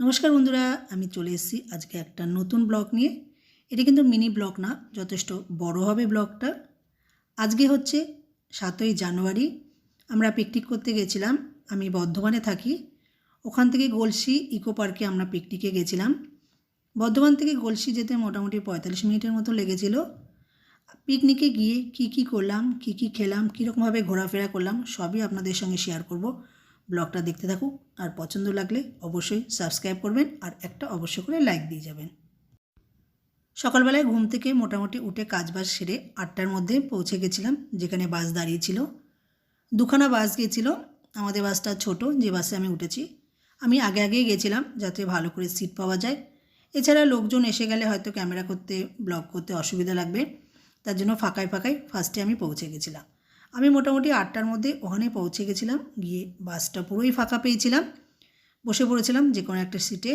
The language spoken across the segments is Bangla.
নমস্কার বন্ধুরা, আমি চলে এসেছি আজকে একটা নতুন ব্লগ নিয়ে। এটা কিন্তু মিনি ব্লগ না, যথেষ্ট বড় হবে ব্লগটা। আজকে হচ্ছে সাতই জানুয়ারি, আমরা পিকনিক করতে গেছিলাম, আমি বর্ধমানে থাকি। ওখান থেকে গলসি ইকো পার্কে আমরা পিকনিকে গেছিলাম। বর্ধমান থেকে গলসি যেতে মোটামুটি পঁয়তাল্লিশ মিনিটের মতো লেগেছিল। পিকনিকে গিয়ে কি কি করলাম, কি কি খেলাম, কীরকমভাবে ঘোরাফেরা করলাম, সবই আপনাদের সঙ্গে শেয়ার করব। ব্লগটা দেখতে থাকুক, আর পছন্দ লাগলে অবশ্যই সাবস্ক্রাইব করবেন আর একটা অবশ্যই করে লাইক দিয়ে যাবেন। সকালবেলায় ঘুম থেকে মোটামুটি উঠে কাজ কাজবাজ সেরে আটটার মধ্যে পৌঁছে গেছিলাম, যেখানে বাস দাঁড়িয়েছিল। দুখানা বাস গিয়েছিল, আমাদের বাসটা ছোট, যে বাসে আমি উঠেছি। আমি আগে আগেই গেছিলাম যাতে ভালো করে সিট পাওয়া যায়। এছাড়া লোকজন এসে গেলে হয়তো ক্যামেরা করতে, ব্লগ করতে অসুবিধা লাগবে। তার জন্য ফাঁকায় ফাঁকায় ফার্স্টে আমি পৌঁছে গেছিলাম। আমি মোটামুটি আটটার মধ্যে ওখানে পৌঁছে গেছিলাম, গিয়ে বাসটা পুরোই ফাঁকা পেয়েছিলাম। বসে পড়েছিলাম যে কোনো একটা সিটে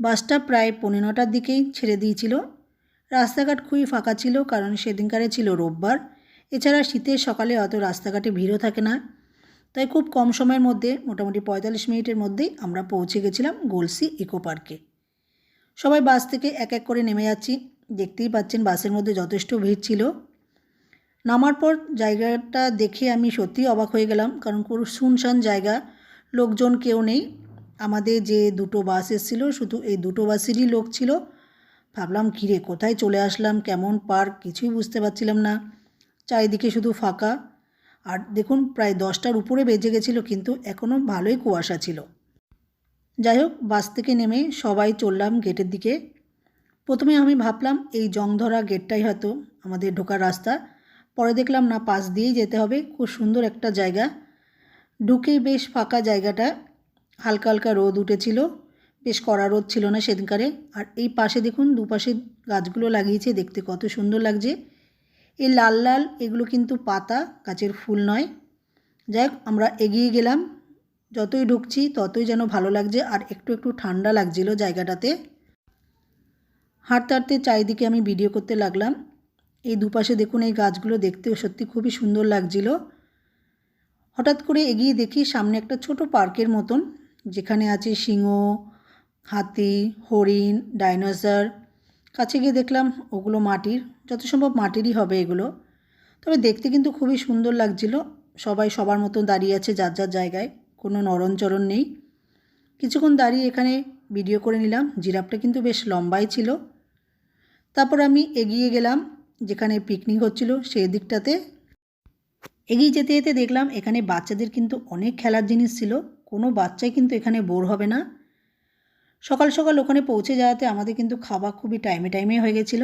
বাসটা প্রায় পৌনে নটার দিকেই ছেড়ে দিয়েছিল। রাস্তাঘাট খুবই ফাঁকা ছিল কারণ সেদিনকারে ছিল রোববার। এছাড়া শীতের সকালে অত রাস্তাঘাটে ভিড়ও থাকে না। তাই খুব কম সময়ের মধ্যে, মোটামুটি পঁয়তাল্লিশ মিনিটের মধ্যেই আমরা পৌঁছে গেছিলাম গোলসি ইকো পার্কে। সবাই বাস থেকে এক এক করে নেমে যাচ্ছি। দেখতেই পাচ্ছেন বাসের মধ্যে যথেষ্ট ভিড় ছিল। নামার পর জায়গাটা দেখে আমি সত্যিই অবাক হয়ে গেলাম, কারণ কোনো শুনশান জায়গা। লোকজন কেউ নেই। আমাদের যে দুটো বাস এসেছিল, শুধু এই দুটো বাসেরই লোক ছিল। ভাবলাম, কিরে, কোথায় চলে আসলাম? কেমন পার্ক? কিছুই বুঝতে পারছিলাম না। চারিদিকে শুধু ফাঁকা। আর দেখুন, প্রায় দশটার উপরে বেজে গেছিল, কিন্তু এখনও ভালোই কুয়াশা ছিল। যাই হোক, বাস থেকে নেমে সবাই চললাম গেটের দিকে। প্রথমে আমি ভাবলাম, এই জংধরা গেটটাই হয়তো আমাদের ঢোকার রাস্তা। পরে দেখলাম না, পাশ দিয়েই যেতে হবে। খুব সুন্দর একটা জায়গা। ঢুকেই বেশ ফাঁকা জায়গাটা। হালকা হালকা রোদ উঠেছিল। বেশ কড়া রোদ ছিল না সেদিনকারে। আর এই পাশে দেখুন, দুপাশে গাছগুলো লাগিয়েছে দেখতে কত সুন্দর লাগছে। এই লাল লাল, এগুলো কিন্তু পাতা, গাছের ফুল নয়। যাই আমরা এগিয়ে গেলাম। যতই ঢুকছি, ততই যেন ভালো লাগছে আর একটু একটু ঠান্ডা লাগছিল জায়গাটাতে। হাঁটতে হাঁটতে চারিদিকে আমি ভিডিও করতে লাগলাম। এই দুপাশে দেখুন এই গাছগুলো দেখতেও সত্যি খুবই সুন্দর লাগছিল। হঠাৎ করে এগিয়ে দেখি সামনে একটা ছোট পার্কের মতন, যেখানে আছে সিংহ, হাতি, হরিণ, ডাইনোসর। কাছে গিয়ে দেখলাম ওগুলো মাটির যত সম্ভব মাটিরই হবে এগুলো। তবে দেখতে কিন্তু খুবই সুন্দর লাগছিল, সবাই সবার মতো দাঁড়িয়ে আছে যার যার জায়গায়, কোনো নরণচরণ নেই। কিছুক্ষণ দাঁড়িয়ে এখানে ভিডিও করে নিলাম, জিরাফটা কিন্তু বেশ লম্বাই ছিল। তারপর আমি এগিয়ে গেলাম যেখানে পিকনিক হচ্ছিল সেই দিকটাতে। এগিয়ে যেতে যেতে দেখলাম এখানে বাচ্চাদের কিন্তু অনেক খেলার জিনিস ছিল। কোনো বাচ্চাই কিন্তু এখানে বোর হবে না। সকাল সকাল ওখানে পৌঁছে যাওয়াতে আমাদের কিন্তু খাওয়া খুবই টাইমে টাইমে হয়ে গেছিল।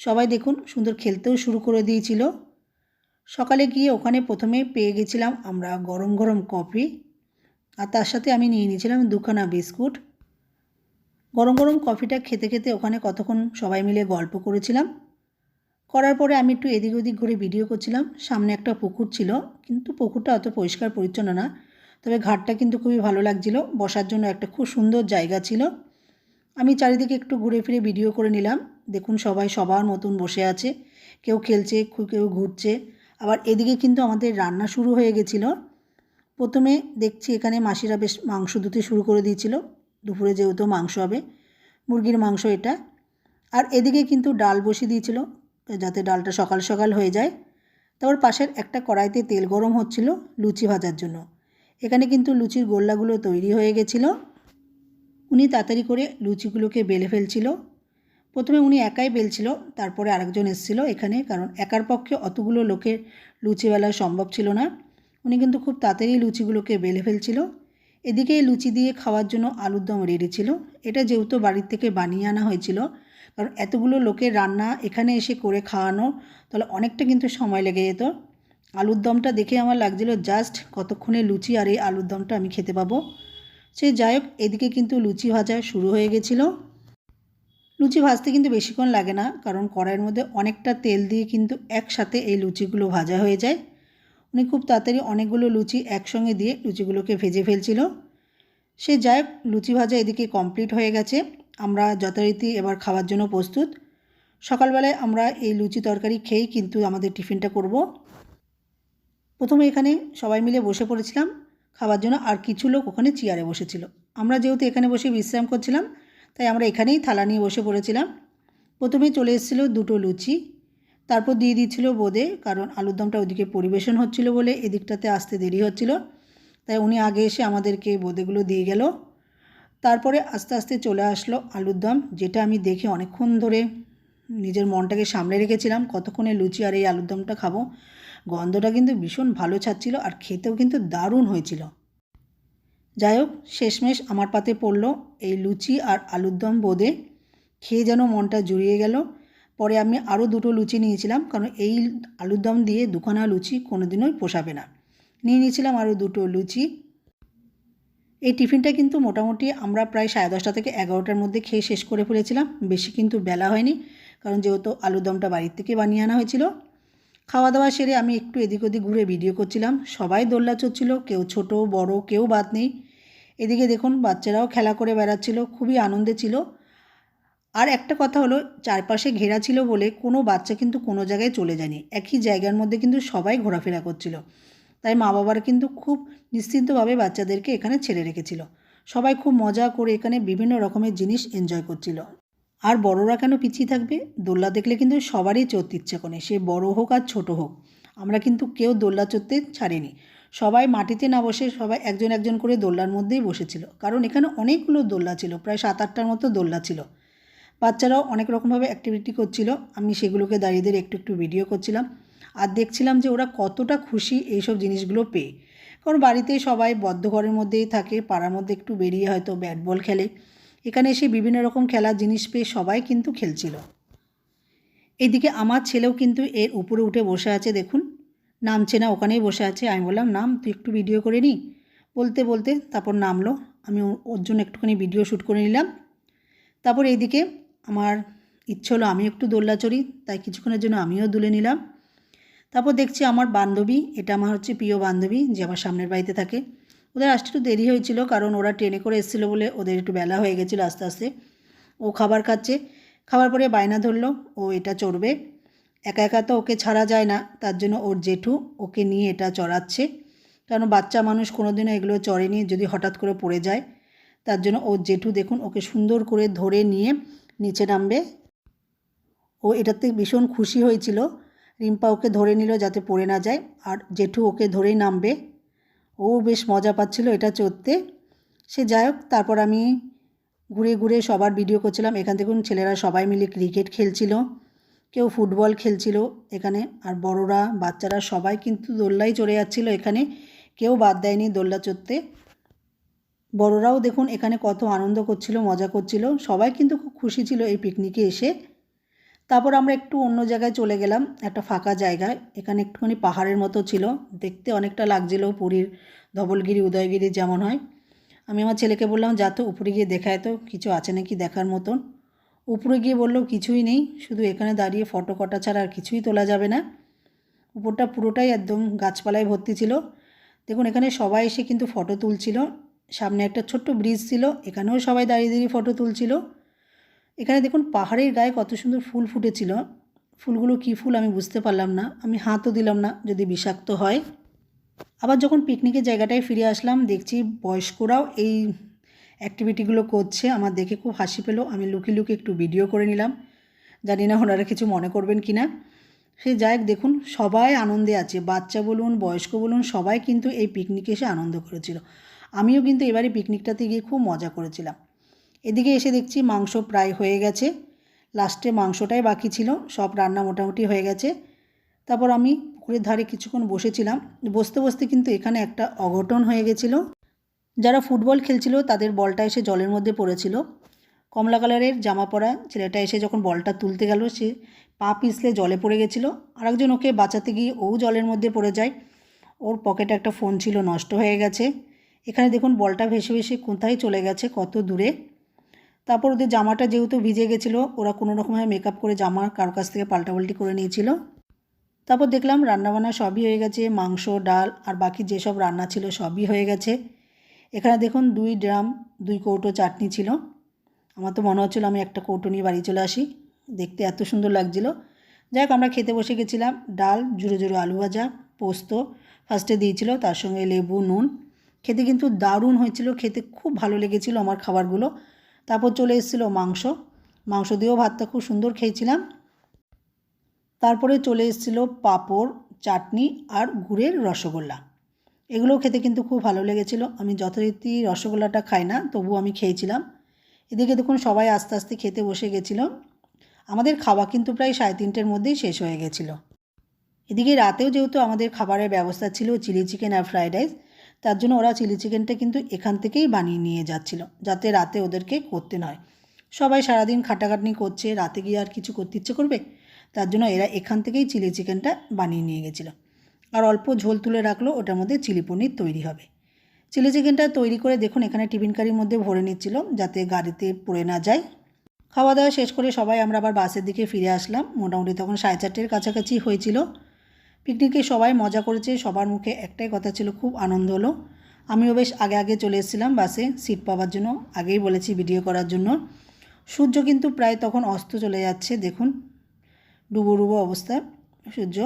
সবাই দেখুন সুন্দর খেলতেও শুরু করে দিয়েছিল। সকালে গিয়ে ওখানে প্রথমে পেয়ে গেছিলাম আমরা গরম গরম কফি। আর তার সাথে আমি নিয়ে নিয়েছিলাম দুখানা বিস্কুট। গরম গরম কফিটা খেতে খেতে ওখানে কতক্ষণ সবাই মিলে গল্প করেছিলাম। করার পরে আমি একটু এদিক ওদিক ঘুরে ভিডিও করছিলাম। সামনে একটা পুকুর ছিল, কিন্তু পুকুরটা অত পরিষ্কার পরিচ্ছন্ন না। তবে ঘাটটা কিন্তু খুবই ভালো লাগছিল, বসার জন্য একটা খুব সুন্দর জায়গা ছিল। আমি চারিদিকে একটু ঘুরে ফিরে ভিডিও করে নিলাম। দেখুন সবাই সবার মতন বসে আছে, কেউ খেলছে কেউ ঘুরছে। আবার এদিকে কিন্তু আমাদের রান্না শুরু হয়ে গেছিল। প্রথমে দেখছি এখানে মাসিরা বেশ মাংস ধুতে শুরু করে দিয়েছিল। দুপুরে যেহেতু মাংস হবে, মুরগির মাংস এটা। আর এদিকে কিন্তু ডাল বসিয়ে দিয়েছিল। যাতে ডালটা সকাল সকাল হয়ে যায়। তারপর পাশের একটা কড়াইতে তেল গরম হচ্ছিল লুচি ভাজার জন্য। এখানে কিন্তু লুচির গোল্লাগুলো তৈরি হয়ে গেছিল। উনি তাড়াতাড়ি করে লুচিগুলোকে বেলে ফেলছিল। প্রথমে উনি একাই বেলছিল, তারপরে আরেকজন এসেছিল এখানে, কারণ একার পক্ষে অতগুলো লোকের লুচি বেলা সম্ভব ছিল না। উনি কিন্তু খুব তাড়াতাড়ি লুচিগুলোকে বেলে ফেলছিল। এদিকে লুচি দিয়ে খাওয়ার জন্য আলুর দম রেডি ছিল। এটা যেহেতু বাড়ির থেকে বানিয়ে আনা হয়েছিল কারণ এতগুলো লোকের রান্না এখানে এসে করে খাওয়ানো, তাহলে অনেকটা কিন্তু সময় লেগে যেত। আলুর দমটা দেখে আমার লাগছিল জাস্ট কতক্ষণে লুচি আর এই আলুর দমটা আমি খেতে পাবো। সে যাই হোক, এদিকে কিন্তু লুচি ভাজা শুরু হয়ে গেছিল। লুচি ভাজতে কিন্তু বেশিক্ষণ লাগে না, কারণ কড়াইয়ের মধ্যে অনেকটা তেল দিয়ে কিন্তু একসাথে এই লুচিগুলো ভাজা হয়ে যায়। উনি খুব তাড়াতাড়ি অনেকগুলো লুচি একসঙ্গে দিয়ে লুচিগুলোকে ভেজে ফেলছিল। সে যাই লুচি ভাজা এদিকে কমপ্লিট হয়ে গেছে। আমরা যথারীতি এবার খাওয়ার জন্য প্রস্তুত। সকালবেলায় আমরা এই লুচি তরকারি খেয়েই কিন্তু আমাদের টিফিনটা করব। প্রথমে এখানে সবাই মিলে বসে পড়েছিলাম। খাওয়ার জন্য আর কিছু লোক ওখানে চেয়ারে বসেছিল। আমরা যেহেতু এখানে বসে বিশ্রাম করছিলাম, তাই আমরা এখানেই থালা নিয়ে বসে পড়েছিলাম। প্রথমে চলে এসেছিল দুটো লুচি। তারপর দিয়ে দিচ্ছিল বোঁদে, কারণ আলুর দমটা ওদিকে পরিবেশন হচ্ছিল বলে এদিকটাতে আসতে দেরি হচ্ছিল। তাই উনি আগে এসে আমাদেরকে বোঁদেগুলো দিয়ে গেল। তারপরে আস্তে আস্তে চলে আসলো আলুর দম, যেটা আমি দেখে অনেকক্ষণ ধরে নিজের মনটাকে সামলে রেখেছিলাম, কতক্ষণে লুচি আর এই আলুর দমটা খাব। গন্ধটা কিন্তু ভীষণ ভালো ছাড়ছিল আর খেতেও কিন্তু দারুণ হয়েছিল। যাই হোক, শেষমেশ আমার পাতে পড়ল এই লুচি আর আলুর দম বোঁদে। খেয়ে যেন মনটা জুড়িয়ে গেল। পরে আমি আরও দুটো লুচি নিয়েছিলাম, কারণ এই আলুর দম দিয়ে দুখানা লুচি কোনোদিনই পোষাবে না। নিয়ে নিয়েছিলাম আরও দুটো লুচি। এই টিফিনটা কিন্তু মোটামুটি আমরা প্রায় সাড়ে দশটা থেকে এগারোটার মধ্যে খেয়ে শেষ করে ফেলেছিলাম। বেশি কিন্তু বেলা হয়নি, কারণ যেহেতু আলুর দমটা বাড়ির থেকে বানিয়ে আনা হয়েছিল। খাওয়া দাওয়া সেরে আমি একটু এদিক ওদিক ঘুরে ভিডিও করছিলাম। সবাই দোল্লা চড়ছিল, কেউ ছোট, বড়, কেউ বাদ নেই। এদিকে দেখুন, বাচ্চারাও খেলা করে বেড়াচ্ছিল, খুবই আনন্দে ছিল। আর একটা কথা হলো, চারপাশে ঘেরা ছিল বলে কোনো বাচ্চা কিন্তু কোনো জায়গায় চলে যায়নি। একই জায়গার মধ্যে কিন্তু সবাই ঘোরাফেরা করছিল। তাই মা বাবারা কিন্তু খুব নিশ্চিন্তভাবে বাচ্চাদেরকে এখানে ছেড়ে রেখেছিল। সবাই খুব মজা করে এখানে বিভিন্ন রকমের জিনিস এনজয় করছিল। আর বড়রা কেন পিছিয়ে থাকবে? দোল্লা দেখলে কিন্তু সবারই চড়তে ইচ্ছে করে। সে বড় হোক আর ছোট হোক, আমরা কিন্তু কেউ দোল্লা চড়তে ছাড়িনি। সবাই মাটিতে না বসে সবাই একজন একজন করে দোল্লার মধ্যেই বসেছিল। কারণ এখানে অনেকগুলো দোল্লা ছিল, প্রায় সাত আটটার মতো দোল্লা ছিল। বাচ্চারাও অনেক রকমভাবে অ্যাক্টিভিটি করছিল। আমি সেগুলোকে দাঁড়িয়ে একটু একটু ভিডিও করছিলাম। আর দেখছিলাম যে ওরা কতটা খুশি এইসব জিনিসগুলো পেয়ে। কারণ বাড়িতে সবাই বদ্ধ ঘরের মধ্যেই থাকে, পাড়ার মধ্যে একটু বেরিয়ে হয়তো ব্যাট বল খেলে। এখানে এসে বিভিন্ন রকম খেলার জিনিস পেয়ে সবাই কিন্তু খেলছিল। এদিকে আমার ছেলেও কিন্তু এর উপরে উঠে বসে আছে, দেখুন। নামছে না, ওখানেই বসে আছে। আমি বললাম, নাম, তুই একটু ভিডিও করে নি? বলতে বলতে তারপর নামলো। আমি ওর জন্য একটুখানি ভিডিও শ্যুট করে নিলাম। তারপর এইদিকে আমার ইচ্ছে হলো, আমি একটু দোল্লা চড়ি তাই কিছুক্ষণের জন্য আমিও দুলে নিলাম। তারপর দেখছি আমার বান্ধবী, এটা আমার হচ্ছে প্রিয় বান্ধবী যে আমার সামনের বাড়িতে থাকে। ওদের আসতে একটু দেরি হয়েছিল কারণ ওরা ট্রেনে করে এসেছিল বলে ওদের একটু বেলা হয়ে গেছিল আস্তে আস্তে। ও খাবার খাচ্ছে, খাবার পরে বায়না ধরলো, ও এটা চড়বে। একা একা তো ওকে ছাড়া যায় না, তার জন্য ওর জেঠু ওকে নিয়ে এটা চড়াচ্ছে। কারণ বাচ্চা মানুষ কোনোদিনও এগুলো চড়েনি, যদি হঠাৎ করে পড়ে যায়, তার জন্য ওর জেঠু দেখুন ওকে সুন্দর করে ধরে নিয়ে নিচে নামবে। ও এটাতে ভীষণ খুশি হয়েছিল। রিম্পা ওকে ধরে নিল যাতে পড়ে না যায়, আর জেঠু ওকে ধরেই নামবে। ও বেশ মজা পাচ্ছিল এটা চড়তে। সে যাই হোক, তারপর আমি ঘুরে ঘুরে সবার ভিডিও করছিলাম। এখান থেকে ছেলেরা সবাই মিলে ক্রিকেট খেলছিল, কেউ ফুটবল খেলছিল এখানে, আর বড়রা, বাচ্চারা সবাই কিন্তু দোল্লাই চড়ে যাচ্ছিল এখানে। কেউ বাদ দেয়নি দোল্লা চড়তে। বড়রাও দেখুন এখানে কত আনন্দ করছিল, মজা করছিল। সবাই কিন্তু খুব খুশি ছিল এই পিকনিকে এসে। তারপর আমরা একটু অন্য জায়গায় চলে গেলাম, একটা ফাঁকা জায়গায়। এখানে একটুখানি পাহাড়ের মতো ছিল। দেখতে অনেকটা লাগছিল পুরীর ধবলগিরি, উদয়গিরি যেমন হয়। আমি আমার ছেলেকে বললাম, যা তো, উপরে গিয়ে দেখায় তো কিছু আছে নাকি দেখার মতন? উপরে গিয়ে বলল, কিছুই নেই, শুধু এখানে দাঁড়িয়ে ফটো কটা ছাড়া আর কিছুই তোলা যাবে না। উপরটা পুরোটাই একদম গাছপালায় ভর্তি ছিল। দেখুন, এখানে সবাই এসে কিন্তু ফটো তুলছিল। সামনে একটা ছোট্ট ব্রিজ ছিল, এখানেও সবাই দাঁড়িয়ে দাঁড়িয়ে ফটো তুলছিল। এখানে দেখুন পাহাড়ের গায়ে কত সুন্দর ফুল ফুটেছিল। ফুলগুলো কী ফুল আমি বুঝতে পারলাম না। আমি হাতও দিলাম না যদি বিষাক্ত হয়। আবার যখন পিকনিকের জায়গাটায় ফিরে আসলাম, দেখছি বয়স্করাও এই অ্যাক্টিভিটিগুলো করছে। আমার দেখে খুব হাসি পেল। আমি লুকি লুকি একটু ভিডিও করে নিলাম। জানি না ওনারা কিছু মনে করবেন কি না সে যাই দেখুন সবাই আনন্দে আছে। বাচ্চা বলুন, বয়স্ক বলুন, সবাই কিন্তু এই পিকনিকে এসে আনন্দ করেছিল। আমিও কিন্তু এবারে পিকনিকটাতে গিয়ে খুব মজা করেছিলাম। এদিকে এসে দেখছি মাংস প্রায় হয়ে গেছে। লাস্টে মাংসটাই বাকি ছিল, সব রান্না মোটামুটি হয়ে গেছে। তারপর আমি পুকুরের ধারে কিছুক্ষণ বসেছিলাম। বসতে বসতে কিন্তু এখানে একটা অঘটন হয়ে গেছিল। যারা ফুটবল খেলছিল, তাদের বলটা এসে জলের মধ্যে পড়েছিল। কমলা কালারের জামা পরা ছেলেটা এসে যখন বলটা তুলতে গেল, সে পা পিছলে জলে পড়ে গেছিল। আরেকজন ওকে বাঁচাতে গিয়ে ও জলের মধ্যে পড়ে যায়। ওর পকেটে একটা ফোন ছিল, নষ্ট হয়ে গেছে। এখানে দেখুন, বলটা ভেসে ভেসে কোথায় চলে গেছে, কত দূরে। তারপর ওদের জামাটা যেহেতু ভিজে গেছিল, ওরা কোনো রকমভাবে মেকআপ করে জামা কারও কাছ থেকে পাল্টাপাল্টি করে নিয়েছিল। তারপর দেখলাম রান্নাবান্না সবই হয়ে গেছে, মাংস, ডাল আর বাকি যেসব রান্না ছিল সবই হয়ে গেছে। এখানে দেখুন দুই ড্রাম, দুই কৌটো চাটনি ছিল। আমার তো মনে হচ্ছিল আমি একটা কৌটো নিয়ে বাড়ি চলে আসি। দেখতে এত সুন্দর লাগছিল। হোক, আমরা খেতে বসে গেছিলাম। ডাল জুড়ো জুড়ো আলু ভাজা, পোস্ত ফার্স্টে দিয়েছিল, তার সঙ্গে লেবু, নুন। খেতে কিন্তু দারুণ হয়েছিল, খেতে খুব ভালো লেগেছিল আমার খাবারগুলো। তারপর চলে এসেছিল মাংস। মাংস দিয়েও ভাতটা খুব সুন্দর খেয়েছিলাম। তারপরে চলে এসেছিল পাঁপড়, চাটনি আর গুড়ের রসগোল্লা। এগুলো খেতে কিন্তু খুব ভালো লেগেছিল। আমি যথারীতি রসগোল্লাটা খাই না তবু আমি খেয়েছিলাম। এদিকে দেখুন সবাই আস্তে আস্তে খেতে বসে গেছিল। আমাদের খাওয়া কিন্তু প্রায় সাড়ে তিনটের মধ্যেই শেষ হয়ে গেছিল। এদিকে রাতেও যেহেতু আমাদের খাবারের ব্যবস্থা ছিল, চিলি চিকেন আর ফ্রাইড রাইস তার জন্য ওরা চিলি চিকেনটা কিন্তু এখান থেকেই বানিয়ে নিয়ে যাচ্ছিল, যাতে রাতে ওদেরকে করতে নয়। সবাই সারাদিন খাটাখাটনি করছে, রাতে গিয়ে আর কিছু করতে ইচ্ছে করবে? তার জন্য এরা এখান থেকেই চিলি চিকেনটা বানিয়ে নিয়ে গেছিল। আর অল্প ঝোল তুলে রাখল, ওটার মধ্যে চিলি পনির তৈরি হবে। চিলি চিকেনটা তৈরি করে দেখুন, এখানে টিফিন কারির মধ্যে ভরে নিচ্ছিল, যাতে গাড়িতে পড়ে না যায়। খাওয়া দাওয়া শেষ করে সবাই আমরা আবার বাসের দিকে ফিরে আসলাম। মোটামুটি তখন সাড়ে চারটের কাছাকাছি হয়েছিল। পিকনিকে সবাই মজা করেছে, সবার মুখে একটাই কথা ছিল, খুব আনন্দ হলো। আমিও বেশ আগে আগে চলে এসেছিলাম বাসে সিট পাওয়ার জন্য, আগেই বলেছি ভিডিও করার জন্য। সূর্য কিন্তু প্রায় তখন অস্ত চলে যাচ্ছে, দেখুন। ডুবো ডুবো অবস্থা, সূর্য।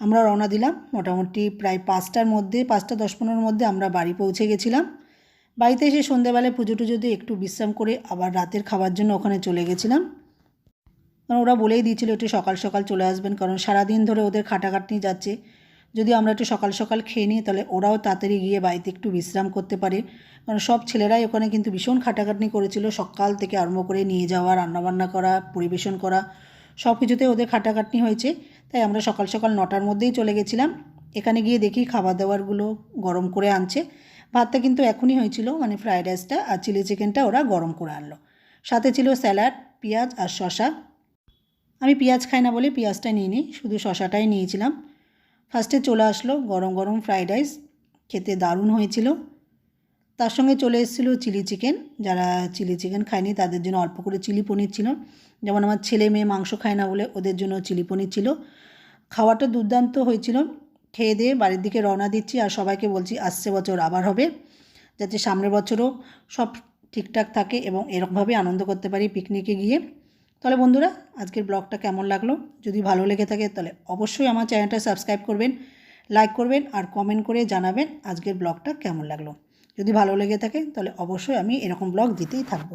আমরা রওনা দিলাম মোটামুটি প্রায় পাঁচটার মধ্যে, পাঁচটা দশ পনেরোর মধ্যে আমরা বাড়ি পৌঁছে গেছিলাম। বাড়িতে এসে সন্ধেবেলায় পুজো টুজো দিয়ে একটু বিশ্রাম করে আবার রাতের খাবার জন্য ওখানে চলে গেছিলাম। কারণ ওরা বলেই দিয়েছিল একটু সকাল সকাল চলে আসবেন, কারণ সারাদিন ধরে ওদের খাটাখাটনি যাচ্ছে। যদি আমরা একটু সকাল সকাল খেয়ে নিই, তাহলে ওরাও তাড়াতাড়ি গিয়ে বাড়িতে একটু বিশ্রাম করতে পারে। কারণ সব ছেলেরাই ওখানে কিন্তু ভীষণ খাটাখাটনি করেছিল, সকাল থেকে আরম্ভ করে নিয়ে যাওয়া, রান্নাবান্না করা, পরিবেশন করা, সব কিছুতে ওদের খাটাখাটনি হয়েছে। তাই আমরা সকাল সকাল নটার মধ্যেই চলে গেছিলাম। এখানে গিয়ে দেখি খাবার দাবারগুলো গরম করে আনছে। ভাতটা কিন্তু এখনই হয়েছিল মানে ফ্রায়েড রাইসটা আর চিলি চিকেনটা ওরা গরম করে আনলো। সাথে ছিল স্যালাড, পেঁয়াজ আর শশা আমি পেঁয়াজ খাই না বলে পেঁয়াজটা নিয়ে নিই শুধু শশাটাই নিয়েছিলাম। ফার্স্টে চলে আসলো গরম গরম ফ্রাইড রাইস খেতে দারুণ হয়েছিল। তার সঙ্গে চলে এসেছিল চিলি চিকেন যারা চিলি চিকেন খায়নি তাদের জন্য অল্প করে চিলি পনির ছিল। যেমন আমার ছেলে মেয়ে মাংস খায় না বলে ওদের জন্য চিলি পনির ছিল। খাওয়াটা দুর্দান্ত হয়েছিল। খেয়ে দিয়ে বাড়ির দিকে রওনা দিচ্ছি আর সবাইকে বলছি আসছে বছর আবার হবে, যাতে সামনের বছরও সব ঠিকঠাক থাকে এবং এরকমভাবে আনন্দ করতে পারি পিকনিকে গিয়ে। তাহলে বন্ধুরা, আজকের ব্লগটা কেমন লাগল? যদি ভালো লেগে থাকে, তাহলে অবশ্যই আমার চ্যানেলটা সাবস্ক্রাইব করবেন, লাইক করবেন আর কমেন্ট করে জানাবেন আজকের ব্লগটা কেমন লাগল। যদি ভালো লেগে থাকে, তাহলে অবশ্যই আমি এরকম ব্লগ দিতেই থাকব।